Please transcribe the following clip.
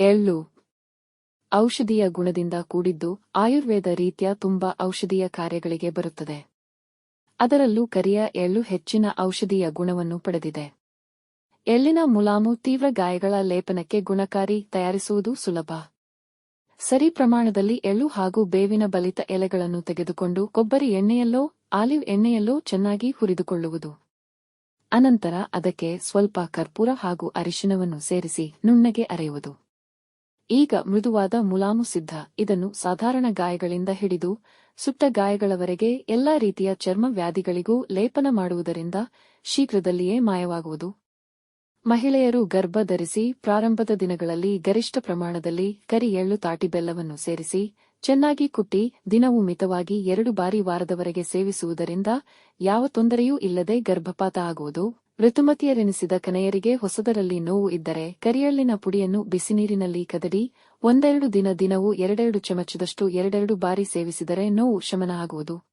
ಎಳ್ಳು ಔಷಧೀಯ ಗುಣದಿಂದ ಕೂಡಿದ್ದು ಆಯುರ್ವೇದ ರೀತಿಯ ತುಂಬಾ ಔಷಧೀಯ ಕಾರ್ಯಗಳಿಗೆ ಬರುತ್ತದೆ. ಅದರಲ್ಲೂ ಕರಿಯ ಎಳ್ಳು ಹೆಚ್ಚಿನ ಔಷಧೀಯ ಗುಣವನ್ನು ಪಡೆದಿದೆ. ಎಳ್ಳಿನ ಮುಲಾಮು ತೀವ್ರ ಗಾಯಗಳ ಲೇಪನಕ್ಕೆ ಗುಣಕಾರಿ ತಯಾರಿಸುವುದು ಸುಲಭ. ಸರಿ ಪ್ರಮಾಣದಲ್ಲಿ ಎಳ್ಳು ಹಾಗೂ ಬೇವಿನ ಬಲಿತ ಎಲೆಗಳನ್ನು ತೆಗೆದುಕೊಂಡು ಕೊಬ್ಬರಿ ಎಣ್ಣೆಯಲ್ಲೋ, ಆಲಿವ್ ಎಣ್ಣೆಯಲ್ಲೋ ಚೆನ್ನಾಗಿ ಹುರಿದುಕೊಳ್ಳುವುದು. ಅನಂತರ ಅದಕ್ಕೆ ಸ್ವಲ್ಪ ಕರ್ಪೂರ ಹಾಗೂ ಅರಿಶಿನವನ್ನು ಸೇರಿಸಿ ನುಣ್ಣಗೆ ಅರೆಯುವುದು. ಈಗ ಮೃದುವಾದ ಮುಲಾಮು ಸಿದ್ಧ. ಇದನ್ನು ಸಾಧಾರಣ ಗಾಯಗಳಿಂದ ಹಿಡಿದು ಸುಟ್ಟ ಗಾಯಗಳವರೆಗೆ ಎಲ್ಲಾ ರೀತಿಯ ಚರ್ಮ ವ್ಯಾಧಿಗಳಿಗೂ ಲೇಪನ ಮಾಡುವುದರಿಂದ ಶೀಘ್ರದಲ್ಲಿಯೇ ಮಾಯವಾಗುವುದು. ಮಹಿಳೆಯರು ಗರ್ಭ ಧರಿಸಿ ಪ್ರಾರಂಭದ ದಿನಗಳಲ್ಲಿ ಗರಿಷ್ಠ ಪ್ರಮಾಣದಲ್ಲಿ ಕರಿ ಎಳ್ಳು ತಾಟಿ ಬೆಲ್ಲವನ್ನು ಸೇರಿಸಿ ಚೆನ್ನಾಗಿ ಕುಟ್ಟಿ ದಿನವೂ ಮಿತವಾಗಿ ಎರಡು ಬಾರಿ ವಾರದವರೆಗೆ ಸೇವಿಸುವುದರಿಂದ ಯಾವ ತೊಂದರೆಯೂ ಇಲ್ಲದೆ ಗರ್ಭಪಾತ ಆಗುವುದು. ಋತುಮತಿಯರೆನಿಸಿದ ಕನೆಯರಿಗೆ ಹೊಸದರಲ್ಲಿ ನೋವು ಇದ್ದರೆ ಕರಿಯಳ್ಳಿನ ಪುಡಿಯನ್ನು ಬಿಸಿನೀರಿನಲ್ಲಿ ಕದಡಿ, ಒಂದೆರಡು ದಿನ ದಿನವೂ ಎರಡೆರಡು ಚಮಚದಷ್ಟು ಎರಡೆರಡು ಬಾರಿ ಸೇವಿಸಿದರೆ ನೋವು ಶಮನ ಆಗುವುದು.